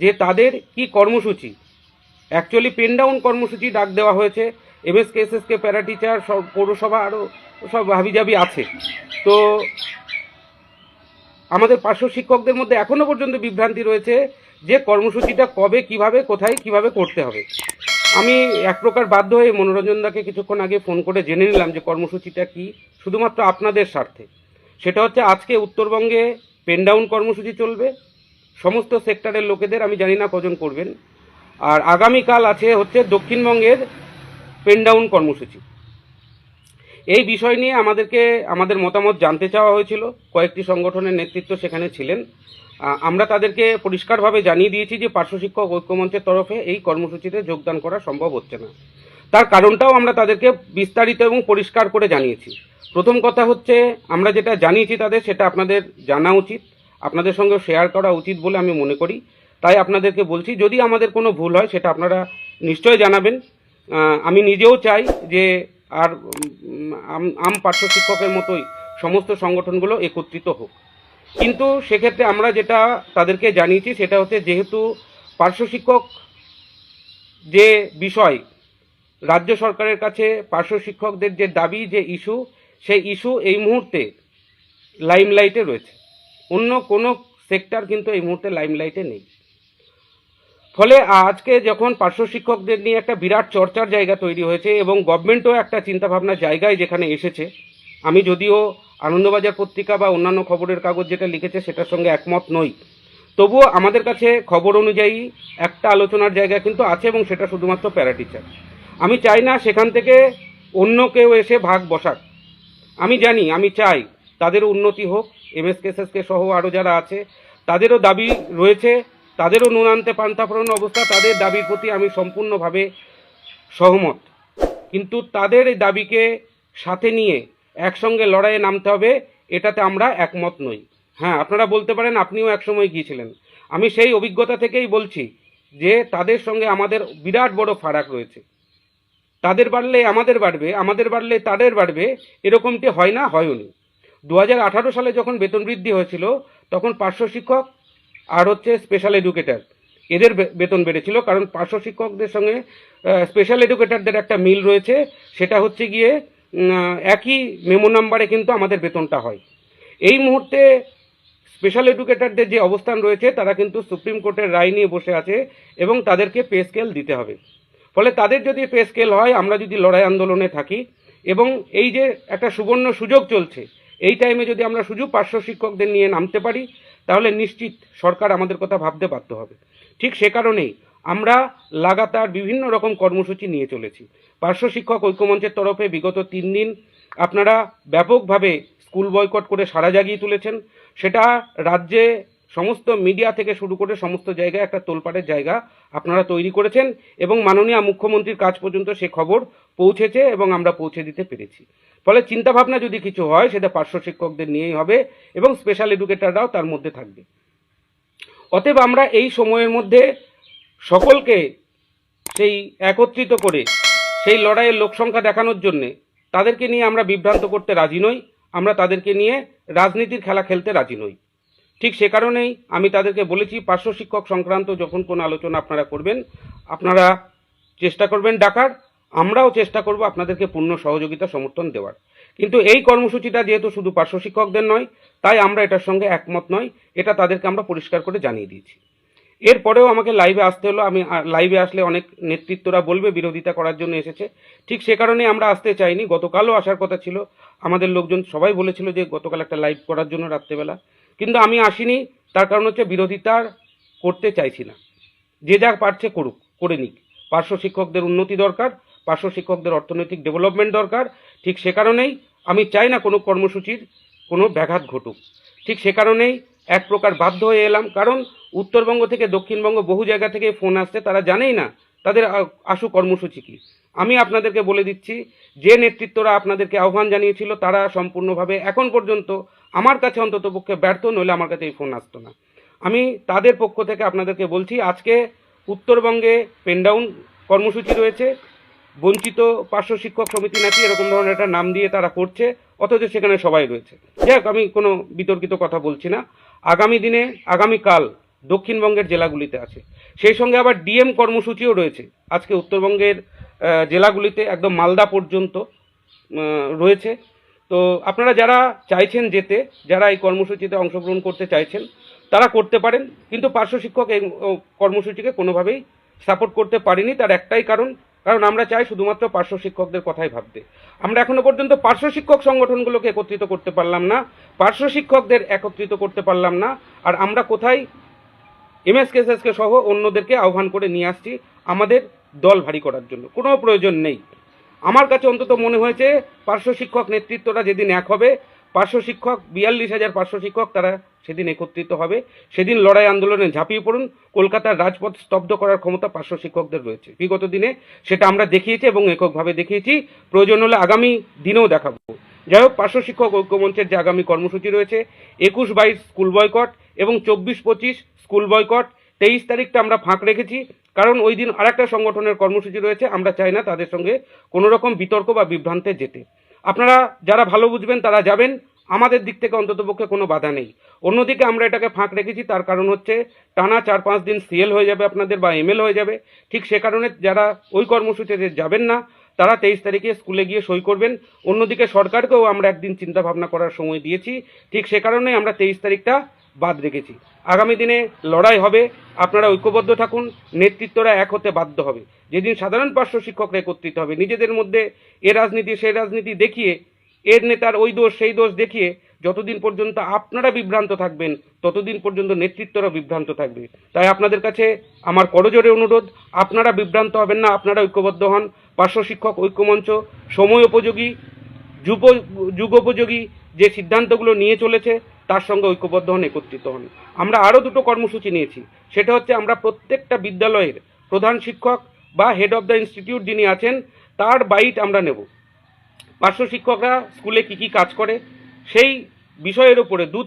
যে তাদের কি কর্মসূচি। অ্যাকচুয়ালি পেন ডাউন কর্মসূচি ডাক দেওয়া হয়েছে। এমএসকে এসএসকে প্যারা টিচার সব পৌরসভা আরও সব হাবিজাবি আছে। তো আমাদের পার্শ্ব শিক্ষকদের মধ্যে এখনও পর্যন্ত বিভ্রান্তি রয়েছে যে কর্মসূচিটা কবে, কীভাবে, কোথায়, কীভাবে করতে হবে। আমি এক প্রকার বাধ্য হয়ে মনোরঞ্জনদাকে কিছুক্ষণ আগে ফোন করে জেনে নিলাম যে কর্মসূচিটা কি, শুধুমাত্র আপনাদের স্বার্থে। সেটা হচ্ছে আজকে উত্তরবঙ্গে পেন ডাউন কর্মসূচি চলবে। সমস্ত সেক্টরের লোকেদের আমি জানি না কজন করবেন। আর আগামীকাল আছে হচ্ছে দক্ষিণবঙ্গের পেন ডাউন কর্মসূচি। এই বিষয় নিয়ে আমাদেরকে, আমাদের মতামত জানতে চাওয়া হয়েছিল। কয়েকটি সংগঠনের নেতৃত্ব সেখানে ছিলেন। আমরা তাদেরকে পরিষ্কারভাবে জানিয়ে দিয়েছি যে পার্শ্ব শিক্ষক ঐক্যমঞ্চের তরফে এই কর্মসূচিতে যোগদান করা সম্ভব হচ্ছে না। তার কারণটাও আমরা তাদেরকে বিস্তারিত এবং পরিষ্কার করে জানিয়েছি। প্রথম কথা হচ্ছে, আমরা যেটা জানিয়েছি তাদের, সেটা আপনাদের জানা উচিত। আপনাদের সঙ্গে শেয়ার করা উচিত বলে আমি মনে করি। তাই আপনাদেরকে বলছি, যদি আমাদের কোনো ভুল হয়, সেটা আপনারা নিশ্চয় জানাবেন। আমি নিজেও চাই যে আর আম- পার্শ্ব শিক্ষকের মতোই সমস্ত সংগঠনগুলো একত্রিত হোক। কিন্তু সেক্ষেত্রে আমরা যেটা তাদেরকে জানিয়েছি, সেটা হচ্ছে যেহেতু পার্শ্ব শিক্ষক যে বিষয়, রাজ্য সরকারের কাছে পার্শ্ব শিক্ষকদের যে দাবি, যে ইস্যু, সেই ইস্যু এই মুহূর্তে লাইমলাইটে রয়েছে। অন্য কোনো সেক্টর কিন্তু এই মুহূর্তে লাইমলাইটে নেই। ফলে আজকে যখন পার্শ্ব শিক্ষকদের নিয়ে একটা বিরাট চর্চার জায়গা তৈরি হয়েছে এবং গভর্নমেন্টও একটা চিন্তাভাবনার জায়গায় যেখানে এসেছে, আমি যদিও আনন্দবাজার পত্রিকা বা অন্যান্য খবরের কাগজ যেটা লিখেছে সেটার সঙ্গে একমত নই। তবুও আমাদের কাছে খবর অনুযায়ী একটা আলোচনার জায়গা কিন্তু আছে এবং সেটা শুধুমাত্র প্যারা টিচার আমি চাই না সেখান থেকে অন্য কেউ এসে ভাগ বসাক। আমি জানি, আমি চাই তাদের উন্নতি হোক এমএসকেএসএসকে সহ আরও যারা আছে, তাদেরও দাবি রয়েছে, তাদেরও নুন আনতে পান্তাফরণ অবস্থা, তাদের দাবির প্রতি আমি সম্পূর্ণভাবে সহমত। কিন্তু তাদের এই দাবিকে সাথে নিয়ে একসঙ্গে লড়াইয়ে নামতে হবে, এটাতে আমরা একমত নই। হ্যাঁ আপনারা বলতে পারেন আপনিও একসময় গিয়েছিলেন। আমি সেই অভিজ্ঞতা থেকেই বলছি যে তাদের সঙ্গে আমাদের বিরাট বড় ফারাক রয়েছে। তাদের বাড়লে আমাদের বাড়বে, আমাদের বাড়লে তাদের বাড়বে, এরকমটি হয় না হয়নি দু সালে যখন বেতন বৃদ্ধি হয়েছিল, তখন পার্শ্ব শিক্ষক আর হচ্ছে স্পেশাল এডুকেটর এদের বেতন বেড়েছিল, কারণ পার্শ্ব শিক্ষকদের সঙ্গে স্পেশাল এডুকেটরদের একটা মিল রয়েছে, সেটা হচ্ছে গিয়ে একই মেমো নাম্বারে কিন্তু আমাদের বেতনটা হয়। এই মুহূর্তে স্পেশাল এডুকেটরদের যে অবস্থান রয়েছে, তারা কিন্তু সুপ্রিম কোর্টের রায় নিয়ে বসে আছে এবং তাদেরকে পে স্কেল দিতে হবে। ফলে তাদের যদি পে স্কেল হয়, আমরা যদি লড়াই আন্দোলনে থাকি এবং এই যে একটা সুবর্ণ সুযোগ চলছে এই টাইমে যদি আমরা শুধু পার্শ্ব শিক্ষকদের নিয়ে নামতে পারি, তাহলে নিশ্চিত সরকার আমাদের কথা ভাবতে বাধ্য হবে। ঠিক সে কারণেই আমরা লাগাতার বিভিন্ন রকম কর্মসূচি নিয়ে চলেছি। পার্শ্ব শিক্ষক ঐক্যমঞ্চের তরফে বিগত তিন দিন আপনারা ব্যাপকভাবে স্কুল বয়কট করে সারা জাগিয়ে তুলেছেন। সেটা রাজ্যে সমস্ত মিডিয়া থেকে শুরু করে সমস্ত জায়গায় একটা তোলপাড়ের জায়গা আপনারা তৈরি করেছেন এবং মাননীয় মুখ্যমন্ত্রীর কাজ পর্যন্ত সে খবর পৌঁছেছে এবং আমরা পৌঁছে দিতে পেরেছি। ফলে চিন্তাভাবনা যদি কিছু হয়, সেটা পার্শ্ব শিক্ষকদের নিয়েই হবে এবং স্পেশাল এডুকেটররাও তার মধ্যে থাকবে। অতএব আমরা এই সময়ের মধ্যে সকলকে সেই একত্রিত করে সেই লড়াইয়ের লোকসংখ্যা দেখানোর জন্যে তাদেরকে নিয়ে আমরা বিভ্রান্ত করতে রাজি নই, আমরা তাদেরকে নিয়ে রাজনীতির খেলা খেলতে রাজি নই। ঠিক সে কারণেই আমি তাদেরকে বলেছি, পার্শ্ব শিক্ষক সংক্রান্ত যখন কোনো আলোচনা আপনারা করবেন, আপনারা চেষ্টা করবেন ডাকার। আমরাও চেষ্টা করব আপনাদেরকে পূর্ণ সহযোগিতা, সমর্থন দেওয়ার। কিন্তু এই কর্মসূচিটা যেহেতু শুধু পার্শ্ব শিক্ষকদের নয়, তাই আমরা এটার সঙ্গে একমত নয় এটা তাদেরকে আমরা পরিষ্কার করে জানিয়ে দিয়েছি। এরপরেও আমাকে লাইভে আসতে হলো, আমি লাইভে আসলে অনেক নেতৃত্বরা বলবে, বিরোধিতা করার জন্য এসেছে। ঠিক সে কারণে আমরা আসতে চাইনি, গতকালও আসার কথা ছিল। আমাদের লোকজন সবাই বলেছিল যে গতকাল একটা লাইভ করার জন্য রাত্রেবেলা। কিন্তু আমি আসিনি, তার কারণ হচ্ছে বিরোধিতার করতে চাইছি না। যে যা পারছে করুক, করে নিক। পার্শ্ব শিক্ষকদের উন্নতি দরকার পার্শ্ব শিক্ষকদের অর্থনৈতিক ডেভেলপমেন্ট দরকার। ঠিক সে কারণেই আমি চাই না কোনো কর্মসূচির কোনো ব্যাঘাত ঘটুক। ঠিক সে কারণেই এক প্রকার বাধ্য হয়ে এলাম। কারণ উত্তরবঙ্গ থেকে দক্ষিণবঙ্গ বহু জায়গা থেকে ফোন আসছে, তারা জানেই না তাদের আশু কর্মসূচি কি। আমি আপনাদেরকে বলে দিচ্ছি, যে নেতৃত্বরা আপনাদেরকে আহ্বান জানিয়েছিল, তারা সম্পূর্ণভাবে এখন পর্যন্ত আমার কাছে অন্তত পক্ষে ব্যর্থ, নইলে আমার কাছে এই ফোন আসতো না। আমি তাদের পক্ষ থেকে আপনাদেরকে বলছি, আজকে উত্তরবঙ্গে পেনডাউন কর্মসূচি রয়েছে। বঞ্চিত পার্শ্ব শিক্ষক সমিতি নাকি এরকম ধরনের একটা নাম দিয়ে তারা করছে, অথচ সেখানে সবাই রয়েছে। যাই আমি কোনো বিতর্কিত কথা বলছি না। আগামী দিনে, আগামীকাল দক্ষিণবঙ্গের জেলাগুলিতে আছে। সেই সঙ্গে আবার ডিএম কর্মসূচিও রয়েছে। আজকে উত্তরবঙ্গের জেলাগুলিতে একদম মালদা পর্যন্ত রয়েছে। তো আপনারা যারা চাইছেন যেতে, যারা এই কর্মসূচিতে অংশগ্রহণ করতে চাইছেন, তারা করতে পারেন। কিন্তু পার্শ্ব শিক্ষক এই কর্মসূচিকে কোনোভাবেই সাপোর্ট করতে পারিনি। তার একটাই কারণ কারণ আমরা চাই শুধুমাত্র পার্শ্ব শিক্ষকদের কথাই ভাবতে। আমরা এখনও পর্যন্ত পার্শ্ব শিক্ষক সংগঠনগুলোকে একত্রিত করতে পারলাম না, পার্শ্ব শিক্ষকদের একত্রিত করতে পারলাম না, আর আমরা কোথায় এমএসকেএসএসকে সহ অন্যদেরকে আহ্বান করে নিয়ে আসছি, আমাদের দল ভারী করার জন্য। কোনো প্রয়োজন নেই। আমার কাছে অন্তত মনে হয়েছে, পার্শ্ব শিক্ষক নেতৃত্বটা যেদিন এক হবে, পার্শ্ব শিক্ষক, বিয়াল্লিশ হাজার পার্শ্ব শিক্ষক তারা সেদিন একত্রিত হবে। সেদিন লড়াই আন্দোলনে ঝাঁপিয়ে পড়ুন। কলকাতার রাজপথ স্তব্ধ করার ক্ষমতা পার্শ্ব শিক্ষকদের রয়েছে। বিগত দিনে সেটা আমরা দেখিয়েছি এবং এককভাবে দেখিয়েছি। প্রয়োজন হলে আগামী দিনেও দেখাবো। যাই হোক পার্শ্ব শিক্ষক ঐক্যমঞ্চের যে আগামী কর্মসূচি রয়েছে, একুশ বাইশ স্কুল বয়কট এবং চব্বিশ পঁচিশ স্কুল বয়কট, তেইশ তারিখটা আমরা ফাঁক রেখেছি। কারণ ওই দিন আরেকটা সংগঠনের কর্মসূচি রয়েছে, আমরা চাই না তাদের সঙ্গে কোনো রকম বিতর্ক বা বিভ্রান্তে যেতে। আপনারা যারা ভালো বুঝবেন তারা যাবেন। আমাদের দিক থেকে অন্ততপক্ষে কোনো বাধা নেই। অন্যদিকে আমরা এটাকে ফাঁক রেখেছি, তার কারণ হচ্ছে টানা চার পাঁচ দিন সিএল হয়ে যাবে আপনাদের বা এমএল হয়ে যাবে। ঠিক সে কারণে যারা ওই কর্মসূচিতে যাবেন না, তারা তেইশ তারিখে স্কুলে গিয়ে সই করবেন। অন্যদিকে সরকারকেও আমরা একদিন চিন্তা ভাবনা করার সময় দিয়েছি। ঠিক সে কারণেই আমরা তেইশ তারিখটা বাদ রেখেছি। আগামী দিনে লড়াই হবে, আপনারা ঐক্যবদ্ধ থাকুন, নেতৃত্বরা এক হতে বাধ্য হবে। যেদিন সাধারণ পার্শ্ব শিক্ষকরা একত্রিত হবে, নিজেদের মধ্যে এ রাজনীতি, সে রাজনীতি দেখিয়ে এর নেতার ওই দোষ, সেই দোষ দেখিয়ে যতদিন পর্যন্ত আপনারা বিভ্রান্ত থাকবেন, ততদিন পর্যন্ত নেতৃত্বরা বিভ্রান্ত থাকবে। তাই আপনাদের কাছে আমার করজোরে অনুরোধ, আপনারা বিভ্রান্ত হবেন না, আপনারা ঐক্যবদ্ধ হন। পার্শ্ব শিক্ষক, ঐক্যমঞ্চ, সময় উপযোগী, যুব যুগোপযোগী যে সিদ্ধান্তগুলো নিয়ে চলেছে, তার সঙ্গে ঐক্যবদ্ধ হন, একত্রিত হন। আমরা আরও দুটো কর্মসূচি নিয়েছি। সেটা হচ্ছে আমরা প্রত্যেকটা বিদ্যালয়ের প্রধান শিক্ষক বা হেড অফ দ্য ইনস্টিটিউট যিনি আছেন, তার বাইট আমরা নেব। পার্শ্ব শিক্ষকরা স্কুলে কি কি কাজ করে সেই বিষয়ের উপরে দু